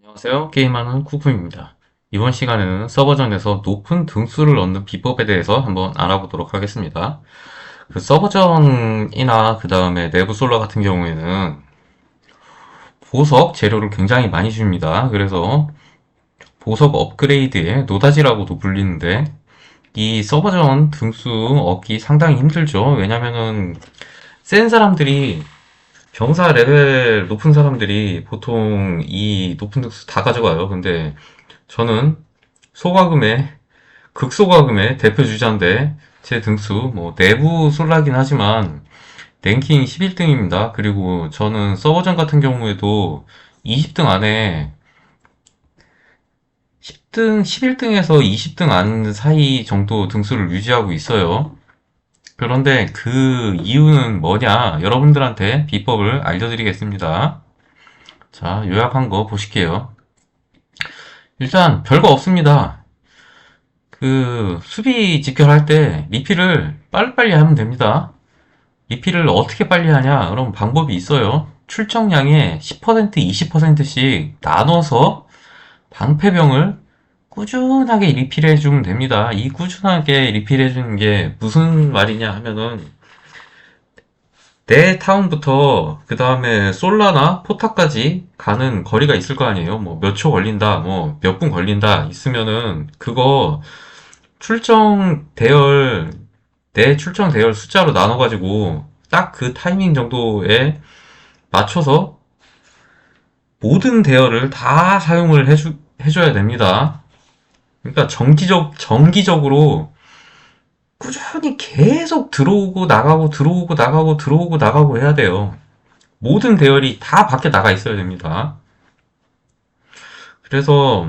안녕하세요. 게임하는 쿠쿠입니다. 이번 시간에는 서버전에서 높은 등수를 얻는 비법에 대해서 한번 알아보도록 하겠습니다. 그 서버전이나 그 다음에 내부 솔라 같은 경우에는 보석 재료를 굉장히 많이 줍니다. 그래서 보석 업그레이드의 노다지라고도 불리는데 이 서버전 등수 얻기 상당히 힘들죠. 왜냐면은 센 사람들이 병사 레벨 높은 사람들이 보통 이 높은 등수 다 가져가요. 근데 저는 소과금의 극소과금의 대표 주자인데 제 등수 뭐 내부 솔라긴 하지만 랭킹 11등입니다. 그리고 저는 서버전 같은 경우에도 20등 안에 10등, 11등에서 20등 안 사이 정도 등수를 유지하고 있어요. 그런데 그 이유는 뭐냐? 여러분들한테 비법을 알려드리겠습니다. 자, 요약한 거 보실게요. 일단 별거 없습니다. 그 수비 직결할 때 리필을 빨리빨리 하면 됩니다. 리필을 어떻게 빨리 하냐? 그럼 방법이 있어요. 출정량의 10%, 20%씩 나눠서 방패병을 꾸준하게 리필해 주면 됩니다. 이 꾸준하게 리필해 주는 게 무슨 말이냐 하면은 내 타운부터 그 다음에 솔라나 포타까지 가는 거리가 있을 거 아니에요. 뭐 몇 초 걸린다, 뭐 몇 분 걸린다 있으면은 그거 출정 대열 내 출정 대열 숫자로 나눠가지고 딱 그 타이밍 정도에 맞춰서 모든 대열을 다 사용을 해주, 해줘야 됩니다. 그러니까 정기적, 정기적으로 꾸준히 계속 들어오고 나가고 들어오고 나가고 들어오고 나가고 해야 돼요. 모든 대열이 다 밖에 나가 있어야 됩니다. 그래서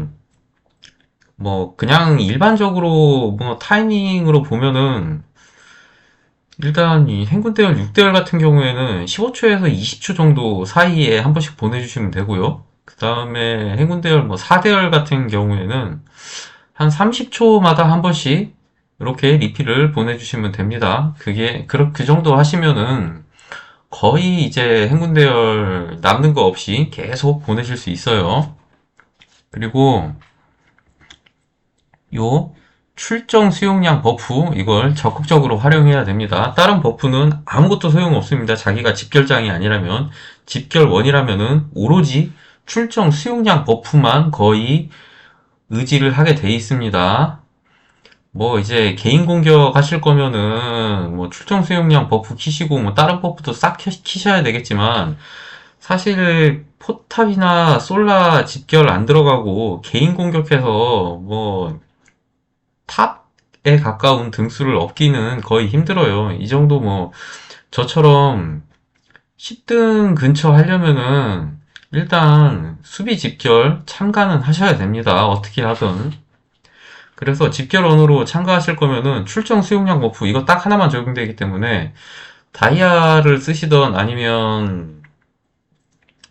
뭐 그냥 일반적으로 뭐 타이밍으로 보면은 일단 이 행군 대열 6대열 같은 경우에는 15초에서 20초 정도 사이에 한 번씩 보내주시면 되고요. 그 다음에 행군 대열 뭐 4대열 같은 경우에는 한 30초마다 한 번씩 이렇게 리필을 보내주시면 됩니다. 그게 그, 그 정도 하시면은 거의 이제 행군 대열 남는 거 없이 계속 보내실 수 있어요. 그리고 요 출정 수용량 버프 이걸 적극적으로 활용해야 됩니다. 다른 버프는 아무것도 소용없습니다. 자기가 집결장이 아니라면 집결원이라면은 오로지 출정 수용량 버프만 거의 의지를 하게 돼 있습니다. 뭐 이제 개인 공격 하실 거면은 뭐 출정 수용량 버프 키시고 뭐 다른 버프도 싹 키- 키셔야 되겠지만 사실 포탑이나 솔라 집결 안 들어가고 개인 공격해서 뭐 탑에 가까운 등수를 얻기는 거의 힘들어요. 이 정도 뭐 저처럼 10등 근처 하려면은 일단 수비 집결 참가는 하셔야 됩니다. 어떻게 하든. 그래서 집결원으로 참가하실 거면은 출정 수용량 버프 이거 딱 하나만 적용되기 때문에 다이아를 쓰시던 아니면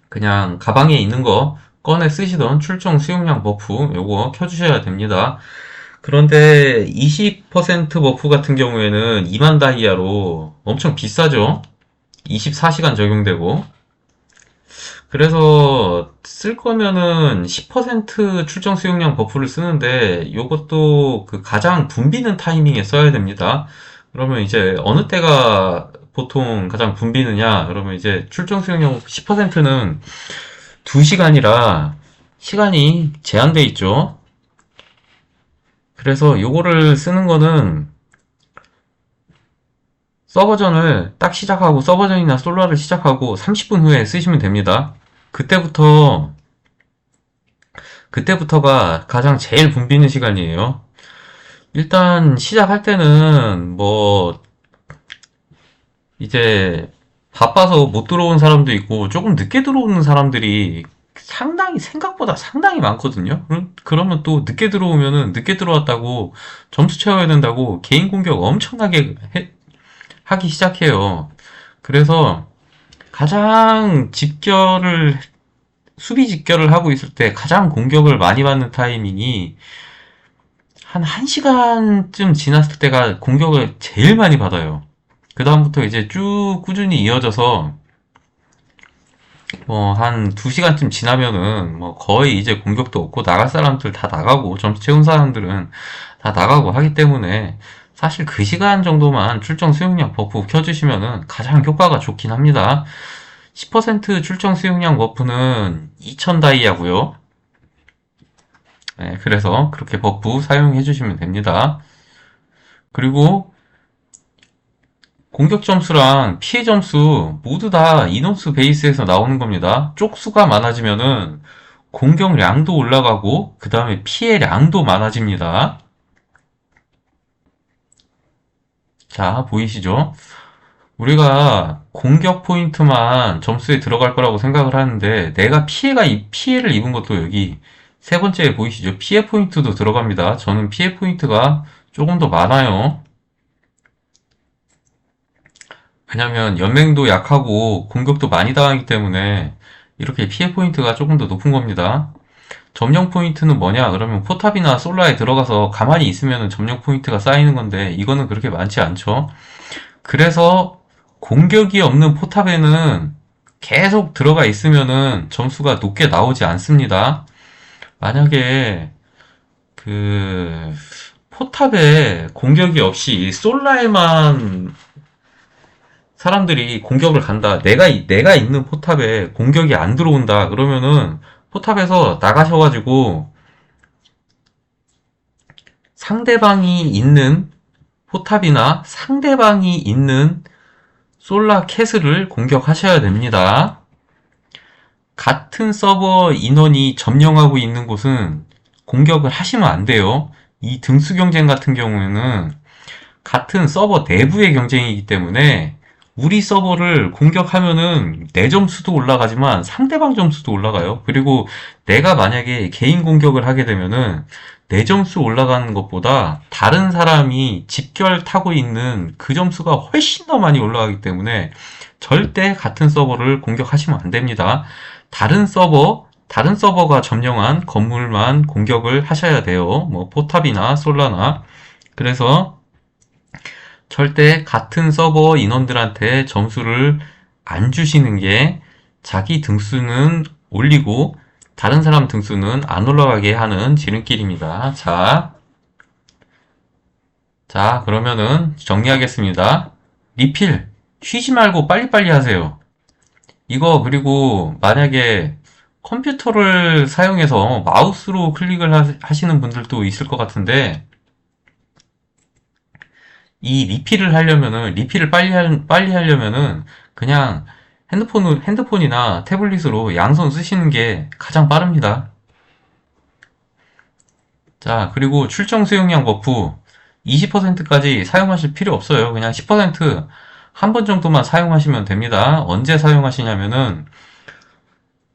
그냥 가방에 있는 거 꺼내 쓰시던 출정 수용량 버프 요거 켜주셔야 됩니다. 그런데 20% 버프 같은 경우에는 2만 다이아로 엄청 비싸죠? 24시간 적용되고. 그래서 쓸 거면은 10% 출정 수용량 버프를 쓰는데 요것도 그 가장 붐비는 타이밍에 써야 됩니다. 그러면 이제 어느 때가 보통 가장 붐비느냐? 그러면 이제 출정 수용량 10%는 2시간이라 시간이 제한돼 있죠. 그래서 요거를 쓰는 거는 서버전을 딱 시작하고 서버전이나 솔라를 시작하고 30분 후에 쓰시면 됩니다. 그때부터 그때부터가 가장 제일 붐비는 시간이에요. 일단 시작할 때는 뭐 이제 바빠서 못 들어온 사람도 있고 조금 늦게 들어오는 사람들이 상당히 생각보다 상당히 많거든요. 그러면 또 늦게 들어오면은 늦게 들어왔다고 점수 채워야 된다고 개인 공격 엄청나게 해- 하기 시작해요. 그래서 가장 집결을 수비 집결을 하고 있을 때 가장 공격을 많이 받는 타이밍이 한 1시간쯤 지났을 때가 공격을 제일 많이 받아요. 그다음부터 이제 쭉 꾸준히 이어져서 뭐, 한 2시간쯤 지나면은, 뭐, 거의 이제 공격도 없고, 나갈 사람들 다 나가고, 점수 채운 사람들은 다 나가고 하기 때문에, 사실 그 시간 정도만 출정 수용량 버프 켜주시면은 가장 효과가 좋긴 합니다. 10% 출정 수용량 버프는 2000 다이아고요. 네, 그래서 그렇게 버프 사용해 주시면 됩니다. 그리고 공격 점수랑 피해 점수 모두 다 인원수 베이스에서 나오는 겁니다. 쪽수가 많아지면은 공격량도 올라가고 그 다음에 피해량도 많아집니다. 자, 보이시죠? 우리가 공격 포인트만 점수에 들어갈 거라고 생각을 하는데 내가 피해가 이- 피해를 입은 것도 여기 세 번째에 보이시죠? 피해 포인트도 들어갑니다. 저는 피해 포인트가 조금 더 많아요. 왜냐면 연맹도 약하고 공격도 많이 당하기 때문에 이렇게 피해 포인트가 조금 더 높은 겁니다. 점령 포인트는 뭐냐? 그러면 포탑이나 솔라에 들어가서 가만히 있으면 점령 포인트가 쌓이는 건데 이거는 그렇게 많지 않죠. 그래서 공격이 없는 포탑에는 계속 들어가 있으면은 점수가 높게 나오지 않습니다. 만약에 그 포탑에 공격이 없이 솔라에만 사람들이 공격을 간다. 내가 이- 내가 있는 포탑에 공격이 안 들어온다. 그러면은 포탑에서 나가셔가지고 상대방이 있는 포탑이나 상대방이 있는 솔라 캐슬을 공격하셔야 됩니다. 같은 서버 인원이 점령하고 있는 곳은 공격을 하시면 안 돼요. 이 등수 경쟁 같은 경우에는 같은 서버 내부의 경쟁이기 때문에 우리 서버를 공격하면은 내 점수도 올라가지만 상대방 점수도 올라가요. 그리고 내가 만약에 개인 공격을 하게 되면은 내 점수 올라가는 것보다 다른 사람이 집결 타고 있는 그 점수가 훨씬 더 많이 올라가기 때문에 절대 같은 서버를 공격하시면 안 됩니다. 다른 서버, 다른 서버가 점령한 건물만 공격을 하셔야 돼요. 뭐 포탑이나 솔라나. 그래서 절대 같은 서버 인원들한테 점수를 안 주시는 게 자기 등수는 올리고 다른 사람 등수는 안 올라가게 하는 지름길입니다. 자, 자, 그러면은 정리하겠습니다. 리필, 쉬지 말고 빨리빨리 하세요. 이거 그리고 만약에 컴퓨터를 사용해서 마우스로 클릭을 하- 하시는 분들도 있을 것 같은데 이 리필을 하려면은 리필을 빨리 할, 빨리 하려면은 그냥 핸드폰 핸드폰이나 태블릿으로 양손 쓰시는 게 가장 빠릅니다. 자, 그리고 출정 수용량 버프 20%까지 사용하실 필요 없어요. 그냥 10%한 번 정도만 사용하시면 됩니다. 언제 사용하시냐면은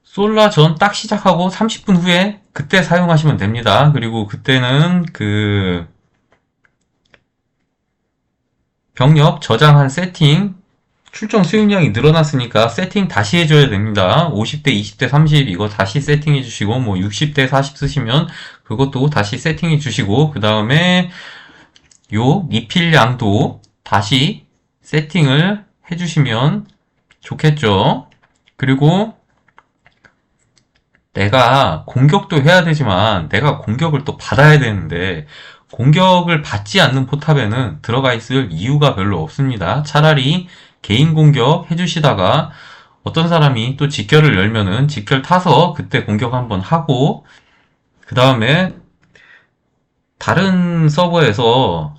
솔라 전 딱 시작하고 30분 후에 그때 사용하시면 됩니다. 그리고 그때는 그 병력 저장한 세팅 출정 수용량이 늘어났으니까 세팅 다시 해줘야 됩니다. 50대, 20대, 30 이거 다시 세팅해 주시고 뭐 60대, 40 쓰시면 그것도 다시 세팅해 주시고 그 다음에 요 리필량도 다시 세팅을 해주시면 좋겠죠. 그리고 내가 공격도 해야 되지만 내가 공격을 또 받아야 되는데 공격을 받지 않는 포탑에는 들어가 있을 이유가 별로 없습니다. 차라리 개인 공격 해주시다가 어떤 사람이 또 직결을 열면은 직결 타서 그때 공격 한번 하고 그 다음에 다른 서버에서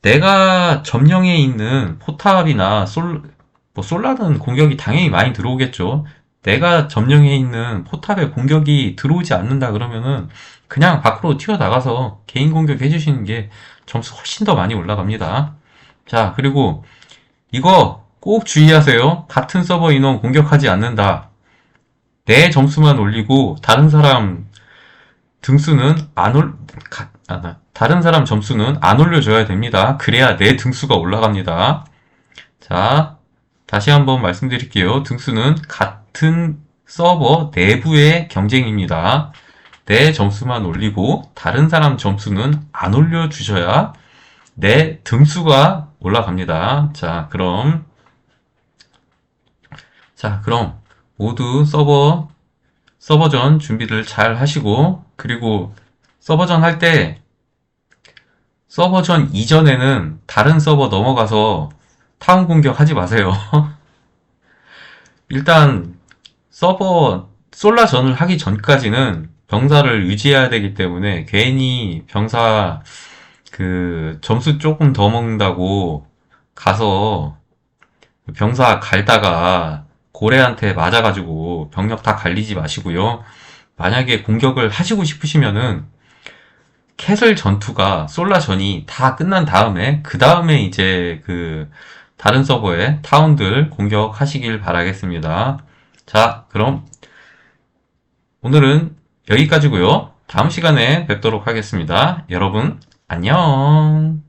내가 점령해 있는 포탑이나 솔, 뭐 솔라는 공격이 당연히 많이 들어오겠죠. 내가 점령해 있는 포탑에 공격이 들어오지 않는다 그러면은 그냥 밖으로 튀어나가서 개인 공격 해주시는 게 점수 훨씬 더 많이 올라갑니다. 자, 그리고 이거 꼭 주의하세요. 같은 서버 인원 공격하지 않는다. 내 점수만 올리고 다른 사람 등수는 안 올, 가- 아, 나- 다른 사람 점수는 안 올려줘야 됩니다. 그래야 내 등수가 올라갑니다. 자, 다시 한번 말씀드릴게요. 등수는 같 은 서버 내부의 경쟁입니다. 내 점수만 올리고 다른 사람 점수는 안 올려주셔야 내 등수가 올라갑니다. 자, 그럼 자, 그럼 모두 서버, 서버전 준비들 잘 하시고, 그리고 서버전 할 때, 서버전 이전에는 다른 서버 넘어가서 타운 공격 하지 마세요. 일단, 서버, 솔라 전을 하기 전까지는 병사를 유지해야 되기 때문에 괜히 병사 그 점수 조금 더 먹는다고 가서 병사 갈다가 고래한테 맞아가지고 병력 다 갈리지 마시고요. 만약에 공격을 하시고 싶으시면은 캐슬 전투가 솔라 전이 다 끝난 다음에 그 다음에 이제 그 다른 서버에 타운들 공격하시길 바라겠습니다. 자, 그럼 오늘은 여기까지고요. 다음 시간에 뵙도록 하겠습니다. 여러분 안녕.